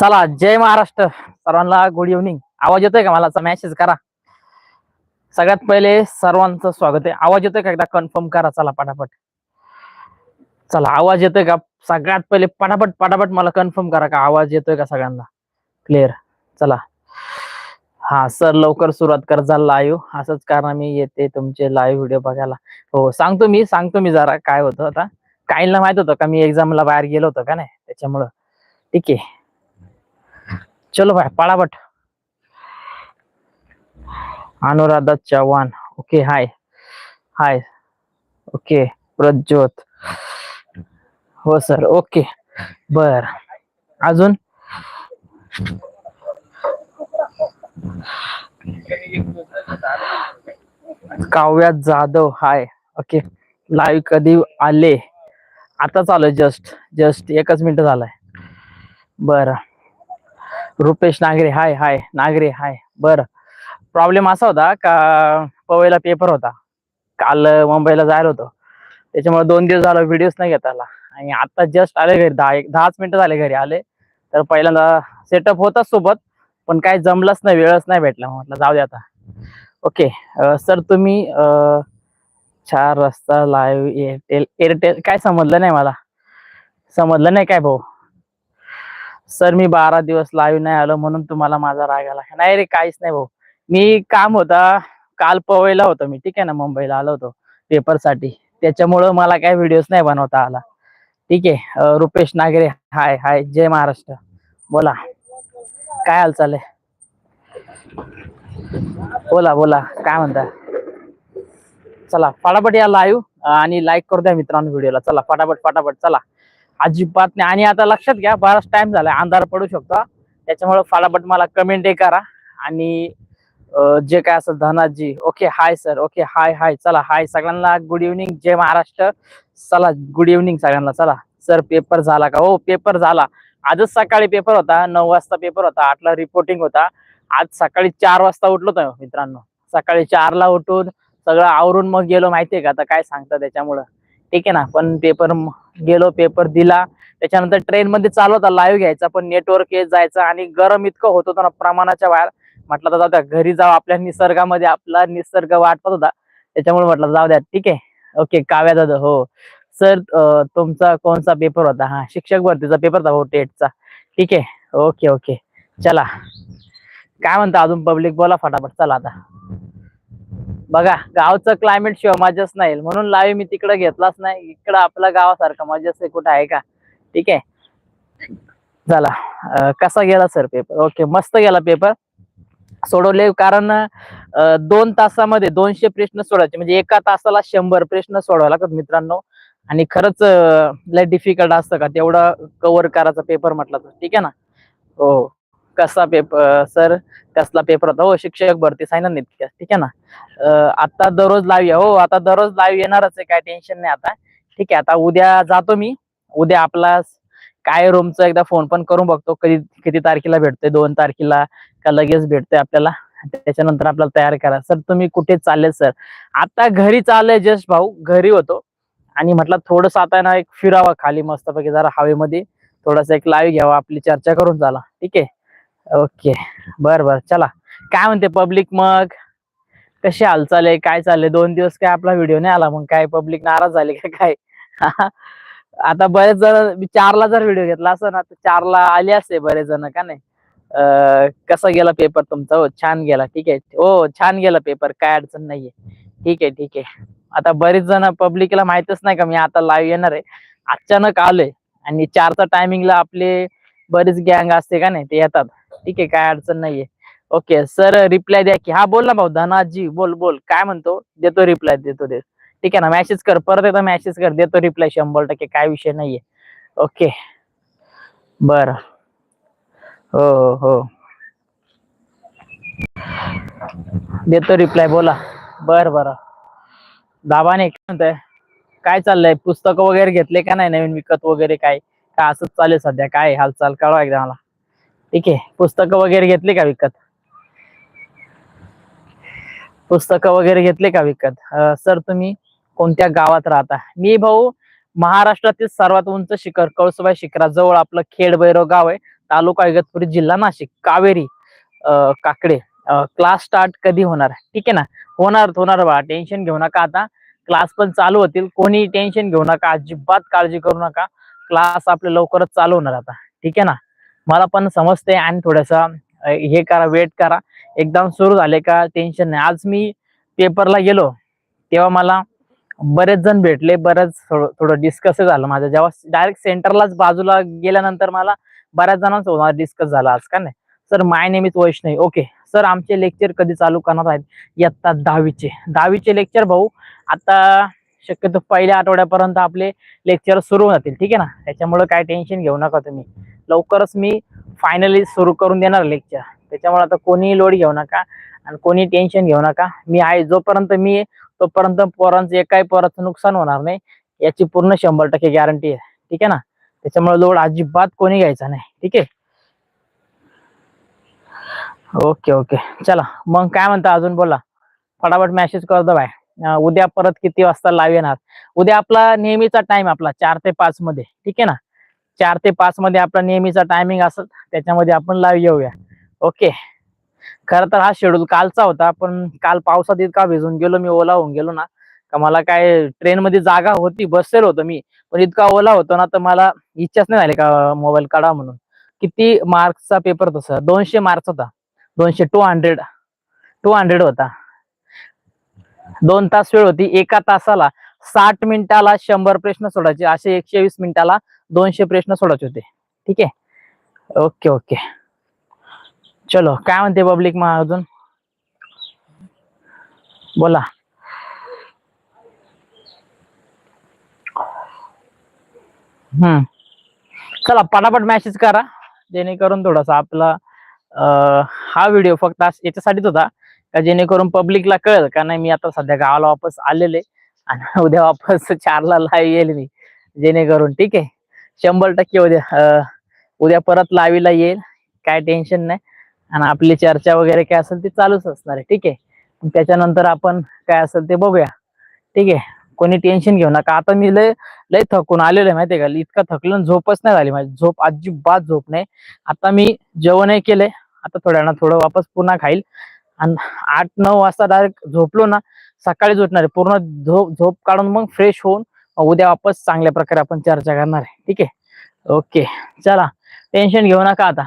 चला जय महाराष्ट्र. सर्वांना good evening आवाज येतोय का मला? मेसेज करा. सगळ्यात पहिले सर्वांचं स्वागत आहे. आवाज येतोय का एकदा? कन्फर्म करा. चला पटापट. चला आवाज येतोय का? सगळ्यात पहिले पटापट पटापट मला कन्फर्म करा का? आवाज येतोय का सगळ्यांना? क्लिअर चला. हा सर लवकर सुरुवात कर जा लाईव्ह असंच कारण मी येते तुमचे लाईव्ह व्हिडिओ बघायला. हो सांगतो मी सांगतो मी जरा काय होतं आता. काहींना माहीत होतं का मी एक्झामला बाहेर गेलो होतो का नाही? त्याच्यामुळं. ठीक आहे. चलो भाई पळापट. Anuradha Chavan. Okay hi hi okay Prajyot. हो सर. ओके बर. अजून? Kavya Jadhav hi. Okay live कधी आले? आता चालू जस्ट जस्ट एकच मिनिट झालाय. बर. रुपेश नागरे हाय हाय. नागरे हाय. बर. प्रॉब्लेम असा होता का पवईला पेपर होता. काल मुंबईला जायला होतो. त्याच्यामुळे दोन दिवस झाला व्हिडिओच नाही घेत आला आणि आता जस्ट आले घरी दहा एक दहाच मिनिटं झाले घरी आले. तर पहिल्यांदा सेटअप होताच सोबत. पण काय जमलंच नाही वेळच नाही भेटला. म्हटलं जाऊ दे आता. ओके सर तुम्ही चार रस्ता लाईव्ह एअरटेल एअरटेल काय समजलं नाही मला. समजलं नाही काय भाऊ? सर मी बारा दिवस लाईव्ह नाही आलो म्हणून तुम्हाला माझा राग आला नाही रे काहीच नाही भाऊ. मी काम होता काल पवईला होतो मी ठीक आहे ना मुंबईला आलो होतो पेपरसाठी. त्याच्यामुळं मला काय व्हिडिओज नाही बनवता आला. ठीक आहे रुपेश नागरे हाय हाय जय महाराष्ट्र. बोला. काय हालचाल आहे? बोला बोला. काय म्हणता? चला फटाफट या लाईव्ह आणि लाईक करू द्या मित्रांनो व्हिडिओला चला फटाफट फटाफट चला. अजिबात नाही. आणि आता लक्षात घ्या बराच टाइम झाला अंधार पडू शकतो. त्याच्यामुळे फटाफट मला कमेंट करा. आणि जे काय असं Dhanaji okay hi sir okay hi hi चला हाय सगळ्यांना गुड इव्हनिंग जय महाराष्ट्र. चला गुड इव्हनिंग सगळ्यांना. चला. सर पेपर झाला का? हो पेपर झाला. आजच सकाळी पेपर होता नऊ वाजता पेपर होता आठला रिपोर्टिंग होता. आज सकाळी चार वाजता उठलो होतो मित्रांनो. सकाळी चारला उठून सगळं आवरून मग गेलो माहितीये का? आता काय सांगता त्याच्यामुळं. ठीक आहे ना? पण पेपर गेलो पेपर दिला. त्याच्यानंतर ट्रेन मध्ये चालू होता लाईव्ह घ्यायचा पण नेटवर्क येत जायचं आणि गरम इतकं होत होतं ना प्रमाणाच्या बाहेर. म्हटलं तर जाऊ द्या घरी जाऊ आपल्या निसर्गामध्ये आपला निसर्ग वाटत होता. त्याच्यामुळे म्हटलं जाऊ द्या ठीक आहे. ओके काव्या दादा हो. सर तुमचा कोणचा पेपर होता? हा शिक्षक भरतीचा पेपर होता हो टेटचा ठीक आहे? ओके ओके चला. काय म्हणता अजून पब्लिक बोला फटाफट. चला आता. बघा गावचं क्लायमेट शिवाय मजाच नाही. म्हणून लाईव्ह मी तिकडे घेतलाच नाही. इकडं आपल्या गावासारखं मजाच आहे. कुठं आहे का? ठीक आहे? चला. कसा गेला सर पेपर ओके मस्त गेला पेपर सोडवले कारण दोन तासामध्ये दोनशे प्रश्न सोडायचे. म्हणजे एका तासाला शंभर प्रश्न सोडवायला लागतात मित्रांनो. आणि खरंच लय डिफिकल्ट असतं का? तेवढं कव्हर करायचा पेपर म्हटलं तर. ठीक आहे ना? हो, हो. कसा पेपर सर कसला पेपर होता? हो शिक्षक भरती सांगितलं नाही ठीक आहे ना? आता दररोज लाईव्ह हो आता दररोज लाईव्ह येणारच आहे. काय टेन्शन नाही आता. ठीक आहे आता उद्या जातो मी. उद्या आपला काय रूमचा एकदा फोन पण करून बघतो. कधी किती तारखेला भेटतोय? दोन तारखेला का लगेच भेटतोय आपल्याला? त्याच्यानंतर आपल्याला तयार करा सर तुम्ही कुठे चालले सर आता घरी चाललंय जस्ट भाऊ. घरी होतो. आणि म्हटलं थोडस आता ना एक फिरावा खाली मस्तपैकी जरा हवेमध्ये. थोडस एक लाईव्ह घ्यावा आपली चर्चा करून झाला. ठीक आहे? ओके. बर बर. चला. काय म्हणते पब्लिक मग? कशी हालचाल आहे? काय चाललंय? दोन दिवस काय आपला व्हिडिओ नाही आला मग? काय पब्लिक नाराज झाले का काय? आता बरेच जण चारला जर व्हिडिओ घेतला असं ना तर चारला आले असते बरेच जण का नाही? कसा गेला पेपर तुमचा? हो छान गेला. ठीक आहे. हो छान गेला पेपर काय अडचण नाहीये. ठीक आहे ठीक आहे. आता बरेच जण पब्लिकला माहितच नाही का मी आता लाईव्ह येणार आहे. अचानक आलोय आणि चारचा टायमिंगला आपले बरेच गँग असते का नाही ते येतात. ठीक आहे काय अडचण नाहीये. ओके सर रिप्लाय द्या की हा बोल ना भाऊ धनाजी बोल बोल. काय म्हणतो? देतो रिप्लाय देतो देतो. ठीक आहे ना मेसेज कर परत एकदा मेसेज कर देतो रिप्लाय शंभर टक्के काय विषय नाहीये. ओके बर. हो हो. हो देतो रिप्लाय बोला. बर बर. दाबाने काय म्हणताय काय चाललंय? पुस्तक वगैरे घेतले का नाही? नवीन विकत वगैरे काय? का असंच चालेल सध्या? काय हालचाल? कळवा एकदा मला. ठीक आहे. पुस्तकं वगैरे घेतली का विकत? पुस्तकं वगैरे घेतले का विकत? सर तुम्ही कोणत्या गावात राहता? मी भाऊ महाराष्ट्रातील सर्वात उंच शिखर कळसुबाई शिखराजवळ आपलं खेड भैरव गाव आहे. तालुका इगतपुरी जिल्हा नाशिक. कावेरी अं, काकडे. क्लास स्टार्ट कधी होणार ठीक आहे ना? होणार होणार बा. टेन्शन घेऊ नका आता. क्लास पण चालू होतील. कोणी टेन्शन घेऊ नका. अजिबात काळजी करू नका. क्लास आपले लवकरच चालू होणार आता. ठीक आहे ना? मला पण समजते आणि थोडंसं हे करा वेट करा. एकदम सुरू झाले का टेन्शन नाही. आज मी पेपरला गेलो. तेव्हा मला बरेच जण भेटले. बरेच थोडं डिस्कस झालं माझं. जेव्हा डायरेक्ट सेंटरलाच बाजूला गेल्यानंतर मला बऱ्याच जणांचं होणार डिस्कस झाला आज. का नाही? सर माय नेहमीच वैष्णवी. ओके सर आमचे लेक्चर कधी चालू करणार आहेत? इयत्ता दहावीचे. दहावीचे लेक्चर भाऊ आता शक्यतो पहिल्या आठवड्यापर्यंत आपले लेक्चर सुरू जातील ठीक आहे ना? त्याच्यामुळे काय टेन्शन घेऊ नका तुम्ही. लवकरच मी फायनली सुरू करून देणार लेक्चर त्याच्यामुळे आता कोणीही लोड घेऊ नका आणि कोणी टेन्शन घेऊ नका. मी आहे जोपर्यंत मी आहे, तोपर्यंत पोरांचं एकाही पोराचं नुकसान होणार नाही. याची पूर्ण शंभर टक्के गॅरंटी आहे. ठीक आहे ना? त्याच्यामुळे लोड अजिबात कोणी घ्यायचा नाही. ठीक आहे? Okay okay. चला मग काय म्हणता अजून बोला. फटाफट मेसेज करतो बाय. उद्या परत किती वाजता लाईव्ह येणार? उद्या आपला नेहमीचा टाइम आपला चार ते पाच मध्ये. ठीक आहे ना? चार ते पाच मध्ये आपला नेहमीचा टायमिंग असत त्याच्यामध्ये आपण लाईव्ह येऊया. ओके. खरं तर हा शेड्यूल कालचा होता पण काल पावसात इतका भिजून गेलो मी ओला होऊन गेलो ना का मला काय ट्रेन मध्ये जागा होती बसेल होतो मी पण इतका ओला होतो ना तर मला इच्छाच नाही झाली का मोबाईल काढा म्हणून. किती मार्क्सचा पेपर तसा दोनशे मार्क्स होता. दोनशे टू हंड्रेड टू हंड्रेड होता. दोन तास वेळ होती. एका तासाला साठ मिनिटाला शंभर प्रश्न सोडायचे. असे एकशे वीस मिनिटाला दोनशे प्रश्न सोडायचे होते. ठीक आहे? Okay okay. चलो काय म्हणते पब्लिक मग अजून? बोला. हम्म. चला पटापट मॅसेज करा. जेणेकरून थोडासा आपला हा व्हिडिओ फक्त याच्यासाठीच होता का जेणेकरून पब्लिकला कळेल का नाही मी आता सध्या गावाला वापस आलेले आणि उद्या वापस चारला लाईव्ह येईल मी. जेणेकरून ठीक आहे. शंभर टक्के उद्या उद्या परत लावीला येईल. काय टेन्शन नाही. आणि आपली चर्चा वगैरे काय असेल ती चालूच असणार आहे. ठीक आहे. त्याच्यानंतर आपण काय असेल ते बघूया. ठीक आहे. कोणी टेन्शन घेऊ नका. आता मी लय लय थकून आलेलो आहे माहितीये का? इतका थकलं झोपच नाही झाली माझी. झोप अजिबात झोप नाही. आता मी जेवणही केलंय. आता थोड्या ना थोडं वापस पुन्हा खाईल. आणि आठ नऊ वाजता डायरेक्ट झोपलो ना सकाळीच उठणार आहे. पूर्ण झोप झोप काढून मग फ्रेश होऊन उद्या वापस चांगल्या प्रकारे आपण चर्चा करणार आहे. ठीक आहे? ओके चला टेन्शन घेऊ नका आता.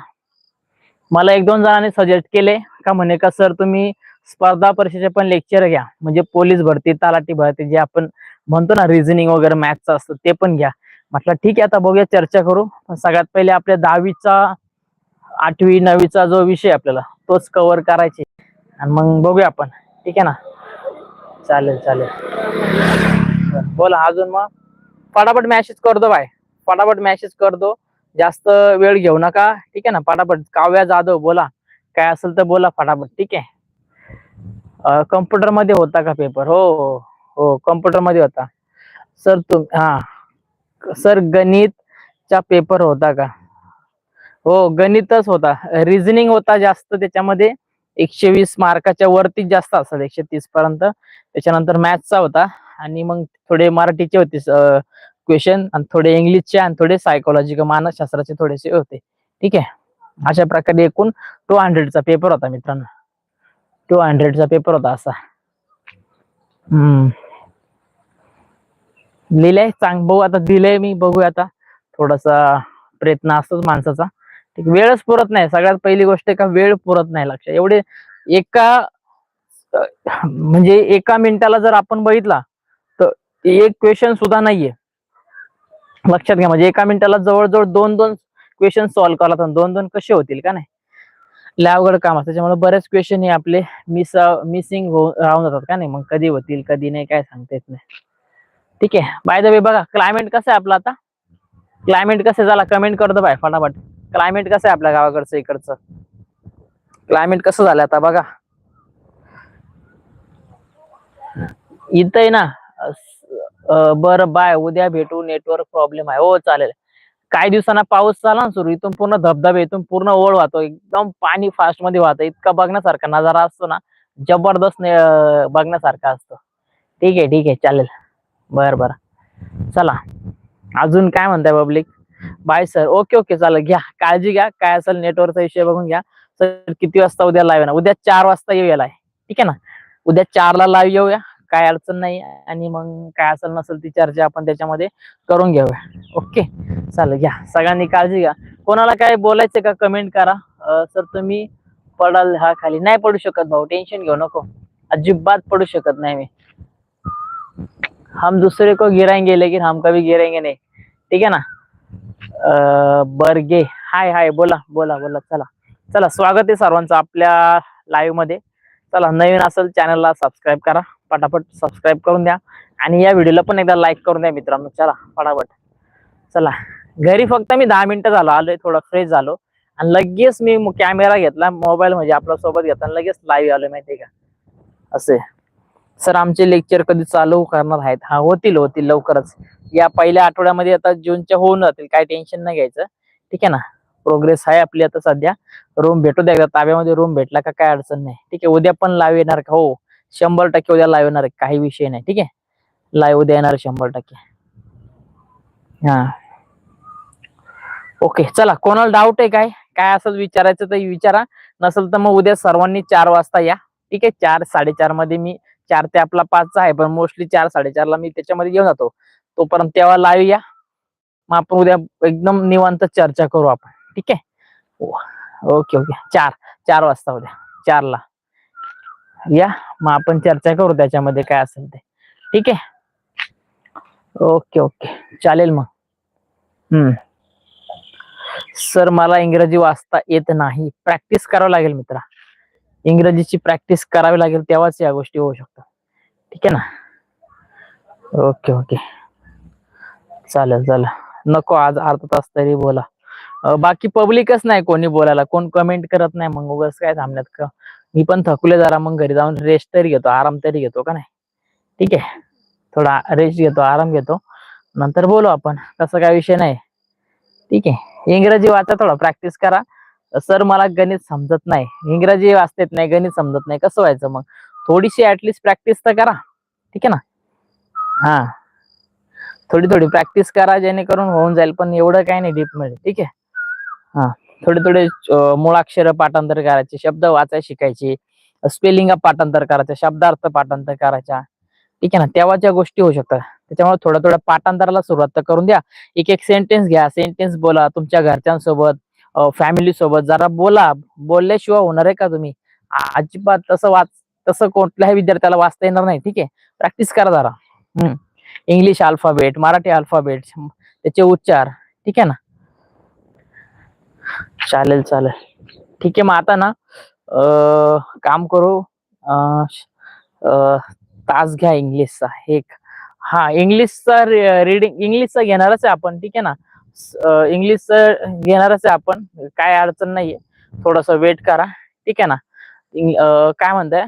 मला एक दोन जणांनी सजेस्ट केले. का म्हणे का सर तुम्ही स्पर्धा परीक्षेचे पण लेक्चर घ्या. म्हणजे पोलीस भरती तलाठी भरती जे आपण म्हणतो ना रिझनिंग वगैरे मॅथचं असतं ते पण घ्या. म्हटलं ठीक आहे आता बघूया चर्चा करू. पण सगळ्यात पहिले आपल्या दहावीचा आठवी नववीचा जो विषय आपल्याला तोच कव्हर करायचे. आणि मग बघूया आपण. ठीक आहे ना? चालेल चालेल. बोला अजून मग. फटाफट मॅसेज करतो बाय. फटाफट मॅसेज करतो. जास्त वेळ घेऊ नका. ठीक आहे ना? फटाफट. काव्या जाधव बोला. काय असेल तर बोला फटाफट. ठीक आहे? कम्प्युटरमध्ये होता का पेपर हो हो हो. कम्प्युटरमध्ये होता. सर तुम हा. सर गणितचा पेपर होता का? हो गणितच होता. रिझनिंग होता जास्त त्याच्यामध्ये एकशे वीस मार्काच्या वरतीच जास्त असतात एकशे तीस पर्यंत. त्याच्यानंतर मॅथ्सचा होता. आणि मग थोडे मराठीचे होते क्वेश्चन आणि थोडे इंग्लिशचे आणि थोडे सायकोलॉजी मानसशास्त्राचे थोडेसे होते. ठीक आहे? अशा प्रकारे एकूण टू हंड्रेडचा पेपर होता मित्रांनो. टू हंड्रेडचा पेपर होता असा. हम्म. लिहिलंय चांग बघू आता दिलंय मी बघूया आता. थोडासा प्रयत्न असतोच माणसाचा. वेळच पुरत नाही. सगळ्यात पहिली गोष्ट का वेळ पुरत नाही लक्ष एवढे एका म्हणजे एका मिनिटाला जर आपण बघितला तर एक क्वेश्चन सुद्धा नाहीये. लक्षात घ्या म्हणजे एका मिनिटाला जवळजवळ दोन दोन क्वेश्चन सॉल्व्ह करायला दोन दोन कसे होतील का नाही? लय अवघड काम असतं. त्याच्यामुळे बरेच क्वेश्चन हे आपले मिस मिसिंग हो राहून जातात का नाही? मग कधी होतील कधी नाही काय सांगता येत नाही. ठीक आहे. बाय द वे बघा क्लायमेट कसं आहे आपलं आता? क्लायमेट कसं झाला कमेंट करतो बाय फटाफट. क्लायमेट कसं आहे आपल्या गावाकडचं इकडचं? क्लायमेट कसं झालं आता बघा. इथं आहे ना बर बाय उद्या भेटू नेटवर्क प्रॉब्लेम आहे. हो चालेल. काही दिवसांना पाऊस झाला ना सुरू इथून पूर्ण धबधबे इथून पूर्ण ओढ वाहतो. एकदम पाणी फास्टमध्ये वाहतं. इतका बघण्यासारखा नजारा असतो ना जबरदस्त बघण्यासारखा असतो. ठीक आहे ठीक आहे. चालेल. बर बर. चला. अजून काय म्हणताय public bye sir okay okay चालेल. घ्या. काळजी घ्या. काय असेल नेटवर्कचा विषय बघून घ्या. सर किती वाजता उद्या लाईव्ह ना उद्या चार वाजता येऊया ठीक आहे ना? उद्या चारला लाईव्ह येऊया. काय अडचण नाही. आणि मग काय असेल नसेल ती चर्चा आपण त्याच्यामध्ये करून घेऊया. ओके चालेल. घ्या. सगळ्यांनी काळजी घ्या. कोणाला काय बोलायचं का कमेंट करा. सर तुम्ही पडाल हा खाली. नाही पडू शकत भाऊ. टेन्शन घेऊ नको. अजिबात पडू शकत नाही मी. हम दुसरे को गिराएंगे लेकिन हम कभी गिरेंगे नाही. ठीक आहे ना? बर्गे. हाय हाय बोला बोला बोला चला. चला स्वागत आहे सर्वांचं आपल्या लाईव्हमध्ये. चला नवीन असेल चॅनलला सबस्क्राईब करा. पटापट सबस्क्राईब करून द्या. आणि या व्हिडिओला पण एकदा लाईक करून द्या मित्रांनो. चला पटापट. चला घरी फक्त मी दहा मिनिटं झालो. आलोय थोडं फ्रेश झालो. आणि लगेच मी कॅमेरा घेतला मोबाईल म्हणजे आपल्यासोबत घेतला. लगेच लाईव्ह आलोय माहितीये का? असे. सर आमचे लेक्चर कधी चालू करणार आहेत? हा होतील होतील लवकरच. या पहिल्या आठवड्यामध्ये आता जूनच्या होऊन जातील काय टेन्शन नाही घ्यायचं. ठीक आहे ना? प्रोग्रेस आहे आपली आता सध्या. रूम भेटू द्या एकदा. ताब्यामध्ये रूम भेटला का काय अडचण नाही. ठीक आहे उद्या पण लाईव्ह येणार का? हो. शंभर टक्के उद्या लाईव्ह येणार काही विषय नाही. ठीक आहे? लाईव्ह उद्या येणार शंभर टक्के. हा. ओके चला. कोणाला डाऊट आहे काय? काय असं विचारायचं तर विचारा. नसेल तर मग उद्या सर्वांनी चार वाजता या. ठीक आहे? चार साडेचारमध्ये मी चार ते आपला पाचचा आहे पण मोस्टली चार साडेचारला मी त्याच्यामध्ये घेऊन जातो. तोपर्यंत तेव्हा लाईव्ह या. मग आपण उद्या एकदम निवांत चर्चा करू आपण. ठीक आहे? हो. ओके ओके चार. चार वाजता उद्या. चारला या. मग आपण चर्चा करू त्याच्यामध्ये काय असेल ते. ठीक आहे? ओके ओके चालेल मग. हम्म. सर मला इंग्रजी वाचता येत नाही. प्रॅक्टिस करावं लागेल मित्रा. इंग्रजीची प्रॅक्टिस करावी लागेल तेव्हाच या गोष्टी होऊ शकतात. ठीक आहे ना? ओके ओके चालेल चालेल. नको आज अर्धा तास तरी बोला. बाकी पब्लिकच नाही कोणी बोलायला. कोण कमेंट करत नाही मग उगाच काय थांबण्यात का? मी पण थकले जरा. मग घरी जाऊन रेस्ट तरी घेतो. आराम तरी घेतो का नाही? ठीक आहे. थोडा रेस्ट घेतो आराम घेतो. नंतर बोलू आपण. तसं काय विषय नाही. ठीक आहे. इंग्रजी वाचा थोडा. प्रॅक्टिस करा. सर मला गणित समजत नाही. इंग्रजी वाचता येत नाही गणित समजत नाही. कसं व्हायचं मग? थोडीशी ऍटलिस्ट प्रॅक्टिस तर करा. ठीक आहे ना? हा. थोडी थोडी प्रॅक्टिस करा जेणेकरून होऊन जाईल पण एवढं काही नाही डीप मिळेल ठीक आहे? हा. थोडे थोडे मुळाक्षर पाठांतर करायचे शब्द वाचाय शिकायचे स्पेलिंग पाठांतर करायचं शब्दार्थ पाठांतर करायच्या ठीक आहे ना? तेव्हाच्या गोष्टी होऊ शकतात. त्याच्यामुळे थोड्या थोड्या पाठांतराला सुरुवात तर करून द्या. एक एक सेंटेन्स घ्या. सेंटेन्स बोला तुमच्या घरच्यांसोबत. फॅमिली सोबत जरा बोला. बोलल्याशिवाय होणार आहे का तुम्ही? अजिबात तसं वाच तसं कुठल्याही विद्यार्थ्याला वाचता येणार नाही. ठीक आहे? प्रॅक्टिस करा जरा. हम्म. इंग्लिश अल्फाबेट मराठी अल्फाबेट त्याचे उच्चार. ठीक आहे ना? चालेल चालेल. ठीक आहे मग आता ना अं, काम करू. अं, तास घ्या इंग्लिशचा एक. हा इंग्लिशचा रीडिंग इंग्लिशचा घेणारच आहे आपण. ठीक आहे ना? इंग्लिश घेणारच आहे आपण. काय अडचण नाहीये. थोडस वेट करा. ठीक आहे ना? काय म्हणताय?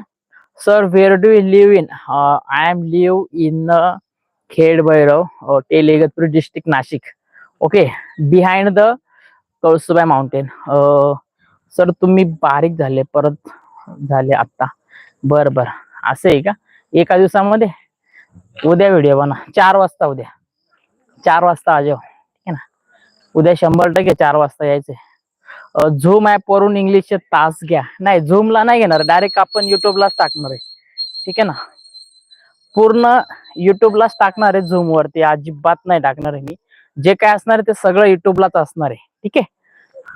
Sir where do you live in I am live in Khed Bhairav टेलिगतपूर district Nashik. Okay behind the Kalsubai mountain sir तुम्ही बारीक झाले. परत झाले आता बर बर. असं आहे का? एका दिवसामध्ये? उद्या व्हिडिओ बना चार वाजता उद्या. चार वाजता आजो उद्या शंभर टक्के चार वाजता यायचे झूम ऍप वरून इंग्लिशचे तास घ्या. नाही झूमला नाही घेणार. डायरेक्ट आपण युट्यूबलाच टाकणार आहे. ठीक आहे ना? पूर्ण युट्यूबलाच टाकणार आहे झूम वरती अजिबात नाही टाकणार आहे मी. जे काय असणार आहे ते सगळं युट्यूबलाच असणार आहे. ठीक आहे?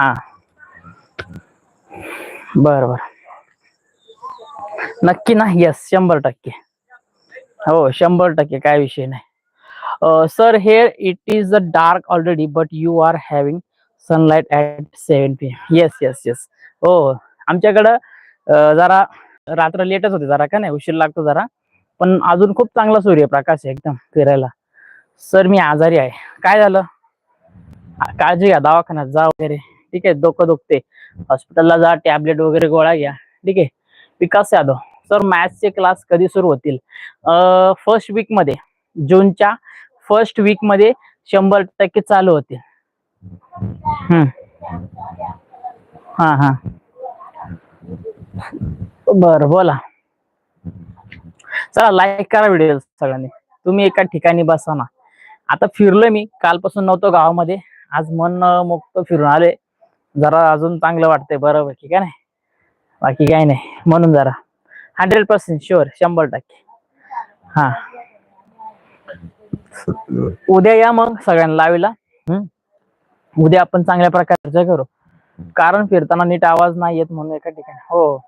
हा. बर बर. नक्की ना? यस शंभर टक्के. हो शंभर टक्के. काय विषय नाही. Sir here it is a dark already but you are having sunlight at seven P M yes yes yes हो आमच्याकडं जरा रात्र लेटच होते जरा का नाही? उशीर लागतो जरा. पण अजून खूप चांगला सूर्यप्रकाश आहे एकदम फिरायला. सर मी आजारी आहे. काय झालं? काळजी घ्या दवाखान्यात जा वगैरे. ठीक आहे डोकं दुखते. हॉस्पिटलला जा टॅबलेट वगैरे गोळा घ्या. ठीक आहे. विकास यादव सर मॅथ्सचे क्लास कधी सुरू होतील? फर्स्ट वीकमध्ये जूनच्या फर्स्ट वीकमध्ये शंभर टक्के चालू होते हम्म. हा हा. बर बोला. चला लाईक करा व्हिडिओ सगळ्यांनी. तुम्ही एका ठिकाणी बसा ना. आता फिरलोय मी. कालपासून नव्हतो गावामध्ये. आज मन मुक्त फिरून आले जरा अजून चांगलं वाटतंय. बरं ठीक आहे नाही. बाकी काही नाही. म्हणून जरा. हंड्रेड पर्सेंट शुअर शंभर टक्के. हा. उद्या या मग सगळ्यांना लावीला. हम्म? उद्या आपण चांगल्या प्रकारचे करू. कारण फिरताना नीट आवाज नाही येत म्हणून एका ठिकाणी. हो.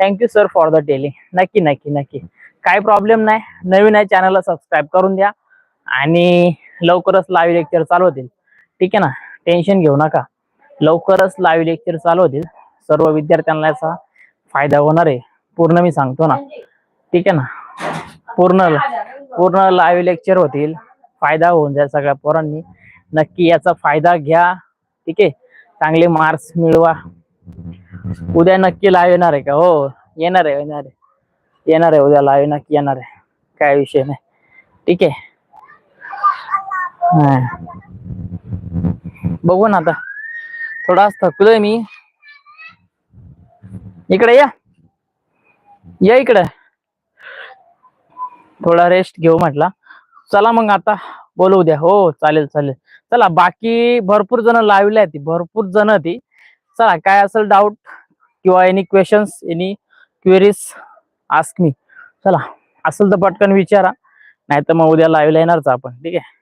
Thank you sir for the telling नक्की नक्की नक्की. काही प्रॉब्लेम नाही. नवीन आहे चॅनलला सबस्क्राईब करून द्या. आणि लवकरच लाईव्ह लेक्चर चालू होतील. ठीक आहे ना? टेन्शन घेऊ नका. लवकरच लाईव्ह लेक्चर चालू होतील. सर्व विद्यार्थ्यांना याचा फायदा होणार आहे. पूर्ण मी सांगतो ना. ठीक आहे ना? पूर्ण पूर्ण लाईव्ह लेक्चर होतील. फायदा होऊन जाईल सगळ्या पोरांनी. नक्की याचा फायदा घ्या. ठीक आहे? चांगले मार्क्स मिळवा. उद्या नक्की लाईव्ह येणार आहे का? हो येणार आहे येणार आहे. येणार आहे उद्या लाईव्ह नक्की येणार आहे. काय विषय नाही. ठीक आहे? बघू ना आता. थोडा थकलोय मी. इकडे या. या इकडे. थोडा रेस्ट घेऊ म्हटला. चला मग आता बोलू उद्या. हो चालेल चालेल. चला बाकी भरपूर जण लावले ती. भरपूर जण ती. चला काय असेल डाऊट किंवा any questions any queries ask me चला असेल तर पटकन विचारा. नाही तर मग उद्या लाईव्हला येणारच आपण. ठीक आहे?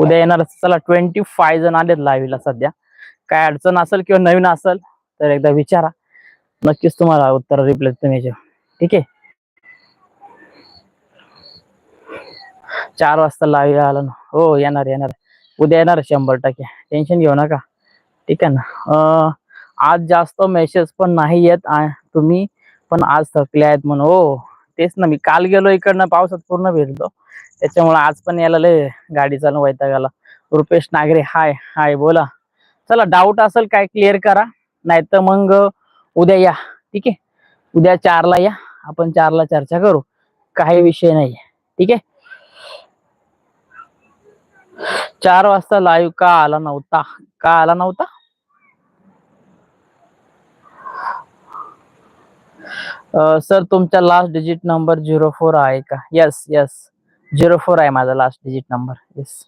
उद्या येणार चला ट्वेंटी फाय जण आलेत लाईव्हला सध्या. काय अडचण असेल किंवा नवीन असेल तर एकदा विचारा. नक्कीच तुम्हाला उत्तर रिप्लेस तुम्ही ठीक आहे? चार वाजता लावी आला ना. हो येणार येणार. उद्या येणार शंभर टक्के. टेन्शन घेऊ नका. ठीक आहे ना? आज जास्त मेसेज पण नाही येत तुम्ही पण आज थकले आहेत म्हणून. हो तेच ना. मी काल गेलो इकडनं पावसात पूर्ण फिरलो त्याच्यामुळे आज पण यायला लय गाडी चालून वैताग आला रुपेश नागरे हाय हाय बोला. चला डाऊट असेल काय क्लिअर करा. नाहीतर मग उद्या या. ठीक आहे? उद्या चारला या. आपण चारला चर्चा करू. काही विषय नाही ठीक आहे? चार वाजता लाईव्ह का आला नव्हता? का आला नव्हता? सर तुमचा last digit number zero four आहे का? यस यस झिरो फोर आहे माझा last digit number yes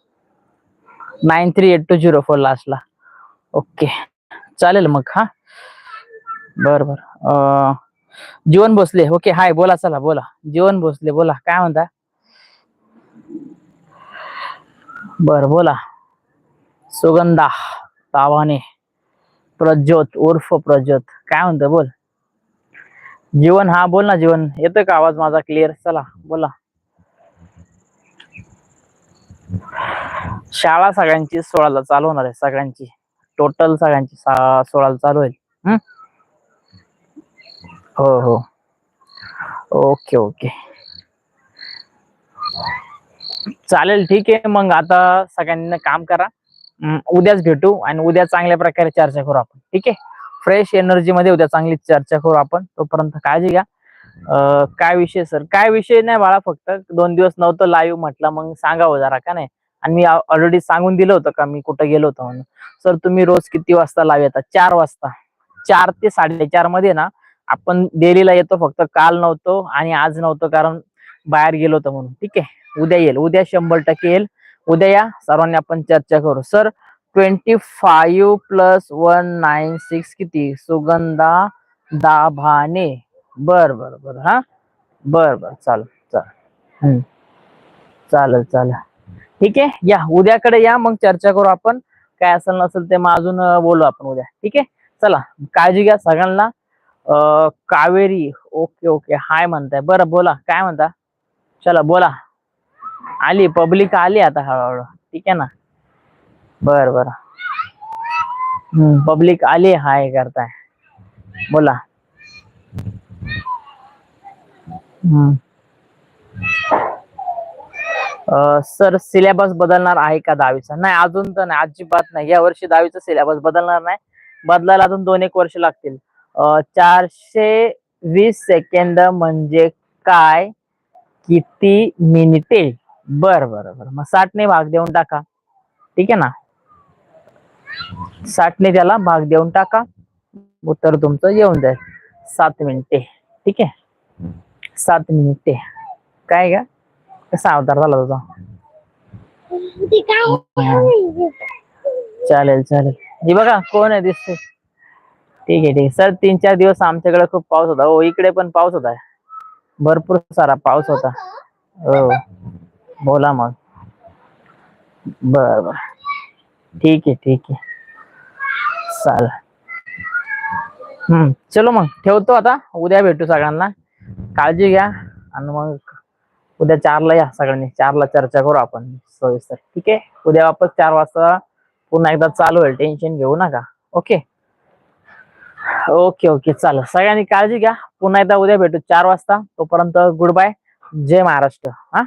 nine three eight two zero four लास्टला ओके चालेल मग हा? बर बर. जीवन भोसले. ओके हाय बोला चला बोला. जीवन भोसले बोला. काय म्हणता? बर बोला. सुगंधा तावाने प्रज्योत उर्फ प्रज्योत. काय म्हणतं बोल. जीवन हा बोल ना जीवन. येतोय का आवाज माझा क्लिअर चला बोला. शाळा सगळ्यांची सोळाला चालू होणार आहे सगळ्यांची. टोटल सगळ्यांची सोळाला चालू होईल. हम्म? हो हो. Okay okay. चालेल ठीक आहे. मग आता सगळ्यांनी काम करा. उद्याच भेटू आणि उद्या चांगल्या प्रकारे चर्चा करू आपण ठीक आहे? फ्रेश एनर्जी मध्ये उद्या चांगली चर्चा करू आपण. तोपर्यंत काळजी घ्या. काय विषय सर काय विषय नाही बाळा फक्त दोन दिवस नव्हतं लाईव्ह म्हटलं मग सांगावं जरा का नाही? आणि मी ऑलरेडी सांगून दिलं होतं का? मी कुठं गेलो होतो म्हणून. सर तुम्ही रोज किती वाजता लाईव्ह येतात चार वाजता. चार ते साडेचारमध्ये ना आपण डेलीला येतो फक्त काल नव्हतो आणि आज नव्हतं कारण बाहेर गेलो होतो म्हणून. ठीक आहे? उद्या येईल. उद्या शंभर टक्के येईल. उद्या या. सर्वांनी आपण चर्चा करू. Sir twenty five plus one nine six किती? सुगंधा दाभाने. बर बर बर. हा? बर बर. चालेल चाल चालेल चालेल. ठीक आहे? या. उद्याकडे या. मग चर्चा करू आपण. काय असेल नसेल ते मग अजून बोलू आपण उद्या. ठीक आहे? चला. काळजी घ्या सगळ्यांना. कावेरी. Okay okay. हाय म्हणताय. बरं बोला. काय म्हणता? चला बोला. आली पब्लिक आली आता हळूहळू. ठीक आहे ना? बर बर. पब्लिक आली हाय करताय. बोला. हम्म. सर सिलेबस बदलणार आहे का दहावीचा? नाही अजून तर नाही अजिबात नाही. या वर्षी दहावीचा सिलेबस बदलणार नाही. बदलायला अजून दोन एक वर्ष लागतील. चारशे वीस सेकंद म्हणजे काय? किती मिनिटे? बर बर बर. मग साठने भाग देऊन टाका. ठीक आहे ना? साठने त्याला भाग देऊन टाका. उत्तर तुमचं येऊन जाईल. सात मिनिटे. ठीक आहे? सात मिनिटे. काय का कसा अवतार झाला तुझा? चालेल चालेल. ही बघा कोण आहे दिसते ठीक आहे ठीक आहे. सर तीन चार दिवस आमच्याकडे खूप पाऊस होता. हो इकडे पण पाऊस होता. भरपूर सारा पाऊस होता. हो. बोला मग. बर बर. ठीक आहे ठीक आहे. चालेल. हम्म चलो मग. ठेवतो आता. उद्या भेटू सगळ्यांना. काळजी घ्या. आणि मग उद्या चारला या सगळ्यांनी. चारला चर्चा करू आपण. सविस्तर. ठीक आहे? उद्या वापस चार वाजता पुन्हा एकदा चालू होईल. टेन्शन घेऊ नका. Okay okay okay. चालेल. सगळ्यांनी काळजी घ्या. पुन्हा एकदा उद्या भेटू. चार वाजता. तोपर्यंत गुड बाय. जय महाराष्ट्र. हा?